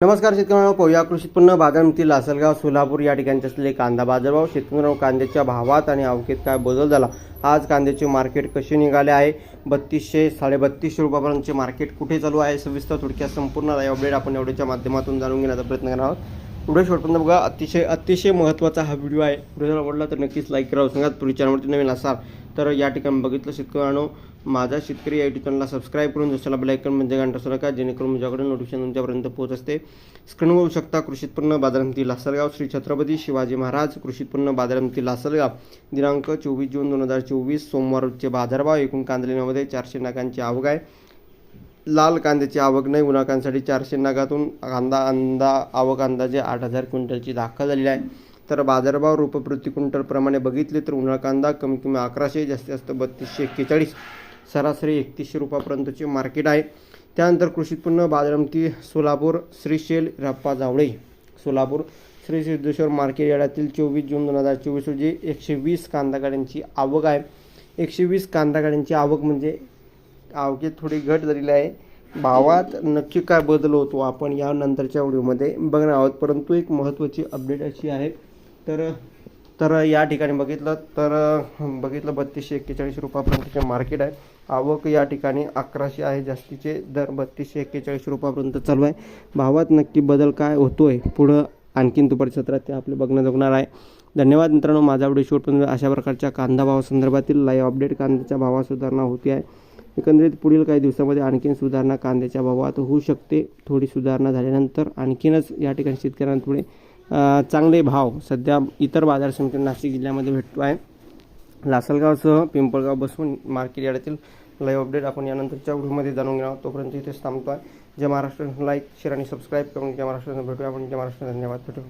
नमस्कार शेतकऱ्यांनो पोया कृषी उत्पन्न बाजारमध्ये लासलगाव सोलापूर या ठिकाणी असलेले कांदा बाजारभाव शेतकऱ्यांनो कांद्याच्या भावात आणि अवकेत काय बदल झाला? आज कांद्याचे मार्केट कसे निघाले आहे? बत्तीसशे साडेबत्तीसशे रुपयापर्यंतचे मार्केट कुठे चालू आहे? सविस्तर थोडक्यात संपूर्ण लाईव्ह अपडेट आपण एवढ्याच्या माध्यमातून जाणून घेण्याचा प्रयत्न करणार आहोत. पुढे शेवटपर्यंत बघा. अतिशय अतिशय महत्त्वाचा हा व्हिडिओ आहे. व्हिडिओ आवडला तर नक्कीच लाईक करावं सांगा तुम्ही चॅनलवरती नवीन असाल तर या ठिकाणी बघितलं शेतकऱ्यांनो माझा शेतकरी या युट्यूब चॅनलला सबस्क्राईब करून जसला बेलायकन म्हणजे घंटा असू नका जेणेकरून माझ्याकडे नोटिफिकेशन तुमच्यापर्यंत पोहोच असते. स्क्रीनवर बघू शकता कृषी उत्पन्न बाजारामध्ये लासलगाव श्री छत्रपती शिवाजी महाराज कृषी उत्पन्न बाजारामध्ये लासलगाव दिनांक चोवीस जून दोन हजार चोवीस सोमवारचे बाजारभाव एकूण कांदलेमध्ये चारशे नागांची आवक आहे. लाल कांद्याची आवक नाही उन्हाकांसाठी चारशे नागातून कांदा अंदा आवक अंदाजे आठ हजार क्विंटलची दाखल झालेली आहे. तर बाजारभाव रुपये प्रति क्विंटलप्रमाणे बघितले तर उन्हाळ कांदा कमी कमी अकराशे जास्तीत जास्त बत्तीसशे एक्केचाळीस सरासरी एकतीसशे रुपयापर्यंतचे मार्केट आहे. त्यानंतर कृषी उत्पन्न बाजारामध्ये सोलापूर श्रीशैल रप्पा जावळे. सोलापूर श्री सिद्धेश्वर मार्केट यार्डातील चोवीस जून दोन हजार चोवीस रोजी एकशे वीस कांदा गाड्यांची आवक आहे. एकशे वीस कांदा गाड्यांची आवक म्हणजे आवकेत थोडी घट झालेली आहे. भावात नक्की काय बदल होतो आपण या नंतरच्या व्हिडिओमध्ये बघणार आहोत. परंतु एक महत्त्वाची अपडेट अशी आहे तर तर या ठिकाणी बघितलं तर बघितलं बत्तीसशे एक्केचाळीस रुपयापर्यंतचे मार्केट आहे. आवक या ठिकाणी अकराशे आहे जास्तीचे दर बत्तीसशे एक्केचाळीस रुपयापर्यंत चालू आहे. भावात नक्की बदल काय होतो आहे पुढं आणखीन दुपारी सत्रात ते आपले बघणं जगणार आहे. धन्यवाद मित्रांनो माझा व्हिडिओ शेवटपर्यंत अशा प्रकारच्या कांदा भावासंदर्भातील लाईव्ह अपडेट कांद्याच्या भावात सुधारणा होती आहे. एकंदरीत पुढील काही दिवसामध्ये आणखीन सुधारणा कांद्याच्या भावात होऊ शकते. थोडी सुधारणा झाल्यानंतर आणखीनच या ठिकाणी शेतकऱ्यांना थोडे चांगले भाव सध्या इतर बाजार समिती नाशिक जिल्ह्यामध्ये भेटतो आहे. लासलगावसह पिंपळगाव बसून मार्केट यार्डातील लाईव्ह अपडेट आपण यानंतरच्या व्हिडिओमध्ये जाणून घेणार आहोत. तोपर्यंत इथेच थांबतो आहे जय महाराष्ट्र. लाईक शेअर आणि सबस्क्राईब करून जय महाराष्ट्र भेटूया. आपण जय महाराष्ट्र. धन्यवाद. भेटू